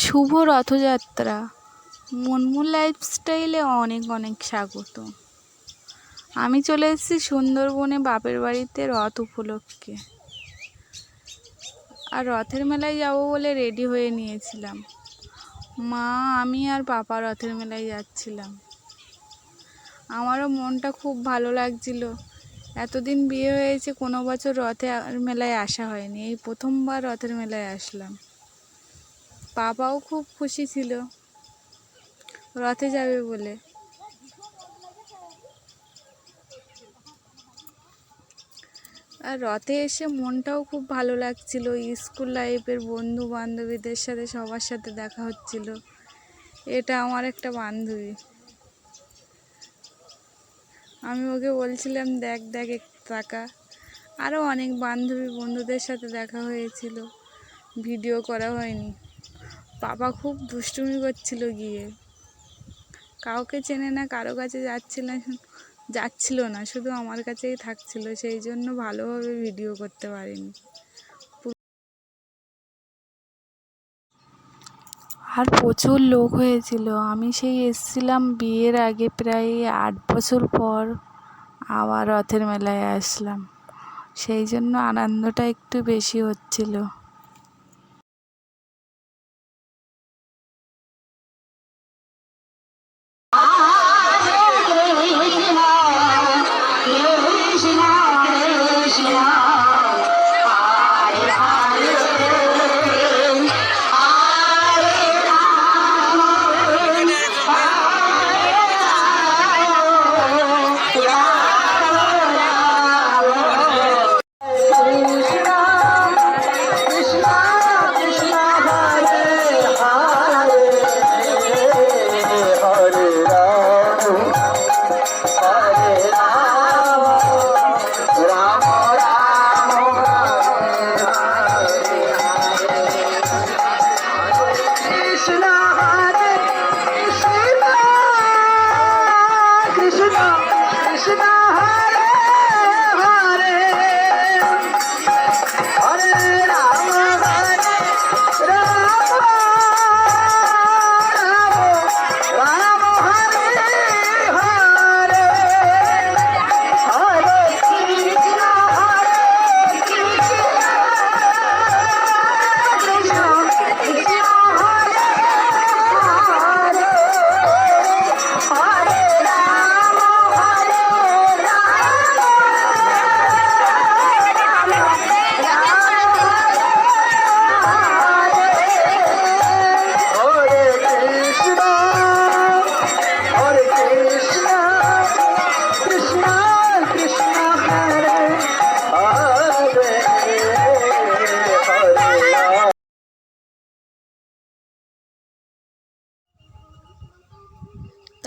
শুভ রথযাত্রা। মনমুন লাইফস্টাইলে অনেক অনেক স্বাগত। আমি চলে এসেছি সুন্দরবনে বাপের বাড়িতে রথ উপলক্ষে। আর রথের মেলায় যাব বলে রেডি হয়ে নিয়েছিলাম। মা, আমি আর পাপা রথের মেলায় যাচ্ছিলাম। আমারও মনটা খুব ভালো লাগছিল। এতদিন বিয়ে হয়েছে, কোনো বছর রথের মেলায় আসা হয়নি। এই প্রথমবার রথের মেলায় আসলাম। পাপাও খুব খুশি ছিল। রথে যাবে বলে। আর রথে এসে মনটাও খুব ভালো লাগছিল। স্কুল লাইফের বন্ধু বান্ধবীদের সাথে সবার সাথে দেখা হচ্ছিল। এটা আমার একটা বান্ধবী। আমি ওকে বলছিলাম, দেখ দেখ টাকা আরও অনেক বান্ধবী বন্ধুদের সাথে দেখা হয়েছিল। ভিডিও করা হয়নি। বাবা খুব দুষ্টুমি করছিল গিয়ে। কাউকে চেনে না, কারও কাছে যাচ্ছিল যাচ্ছিল না, শুধু আমার কাছেই থাকছিল, সেই জন্য ভালোভাবে ভিডিও করতে পারিনি। আর প্রচুর লোক হয়েছিল। আমি সেই এসছিলাম বিয়ের আগে প্রায় আট বছর পর আবার রথের মেলায় আসলাম। সেই জন্য আনন্দটা একটু বেশি হচ্ছিল।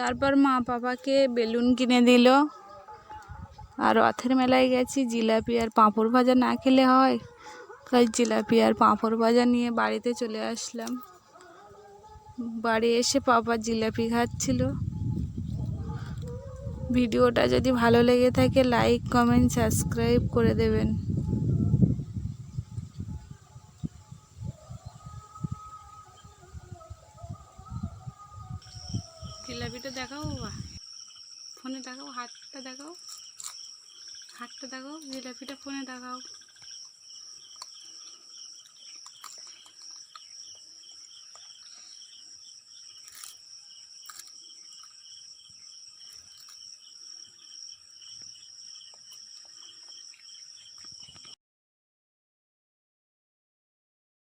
তারপর মা বাবাকে বেলুন কিনে দিল। আর রথের মেলায় গেছি, জিলাপি আর পাঁপড় ভাজা না খেলে হয়। তাই জিলাপি আর পাঁপড় ভাজা নিয়ে বাড়িতে চলে আসলাম। বাড়ি এসে পাপা জিলাপি খাচ্ছিল। ভিডিওটা যদি ভালো লেগে থাকে লাইক কমেন্ট সাবস্ক্রাইব করে দেবেন। জিলাপিটা দেখাও বা ফোনে দেখাও হাতটা দেখাও। হাতটা দেখাও জিলাপিটা ফোনে দেখাও।